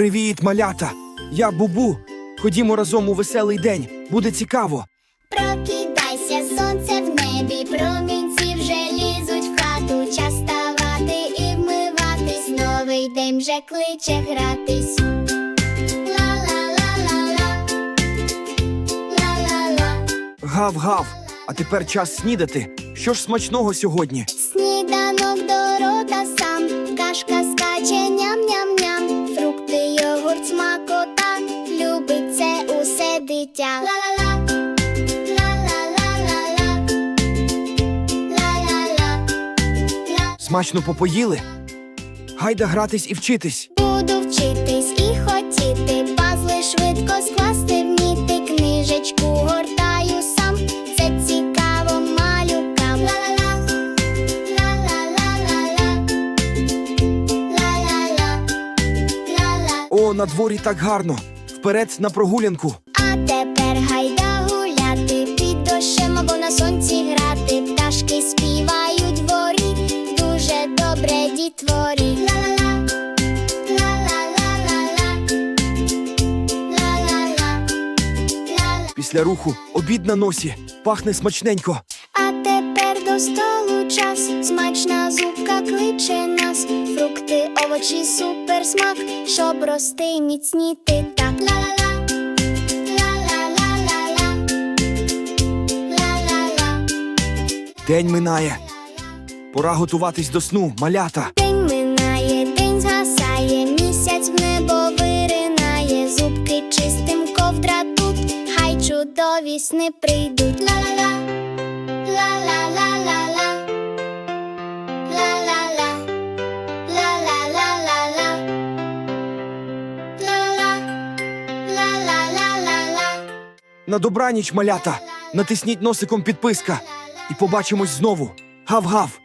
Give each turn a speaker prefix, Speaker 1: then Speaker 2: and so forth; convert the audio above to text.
Speaker 1: Привіт, малята! Я Бубу. Ходімо разом у веселий день. Буде цікаво.
Speaker 2: Прокидайся, сонце в небі, промінці вже лізуть в хату. Час ставати і вмиватись. Новий день вже кличе гратись. Ла-ла-ла-ла-ла. Ла-ла-ла.
Speaker 1: Гав-гав. А тепер час снідати. Що ж смачного сьогодні?
Speaker 2: Сніданок до рота сам, кашка скаче ням-ням-ням, дитя. Ла-ла-ла.
Speaker 1: Смачно попоїли? Гайда гратись і вчитись.
Speaker 2: Буду вчитись і хотіти, пазли швидко скласти вміти, книжечку гортаю сам, це цікаво малюкам. Ла-ла-ла, ла-ла-ла-ла-ла, ла-ла-ла, ла-ла.
Speaker 1: О, на дворі так гарно. Вперед на прогулянку.
Speaker 2: А тепер гайда гуляти, під дощем або на сонці грати. Пташки співають дворі, дуже добре дітворі. Ла-ла-ла, ла-ла-ла-ла-ла, ла-ла-ла, ла-ла.
Speaker 1: Після руху обід на носі. Пахне смачненько.
Speaker 2: А тепер до столу час, смачна зубка кличе нас, фрукти, овочі, суперсмак, щоб рости міцніти так. Ла-ла-ла,
Speaker 1: День минає. Пора готуватись до сну, малята.
Speaker 2: День минає, день згасає, місяць в небо виринає, зубки чистим ковдра тут, хай чудові сни прийдуть. Ла-ла-ла, ла-ла-ла-ла-ла, ла-ла-ла, ла-ла-ла-ла-ла, ла-ла, ла-ла-ла-ла-ла.
Speaker 1: На добраніч, малята. Натисніть носиком підписка. І побачимось знову. Гав-гав.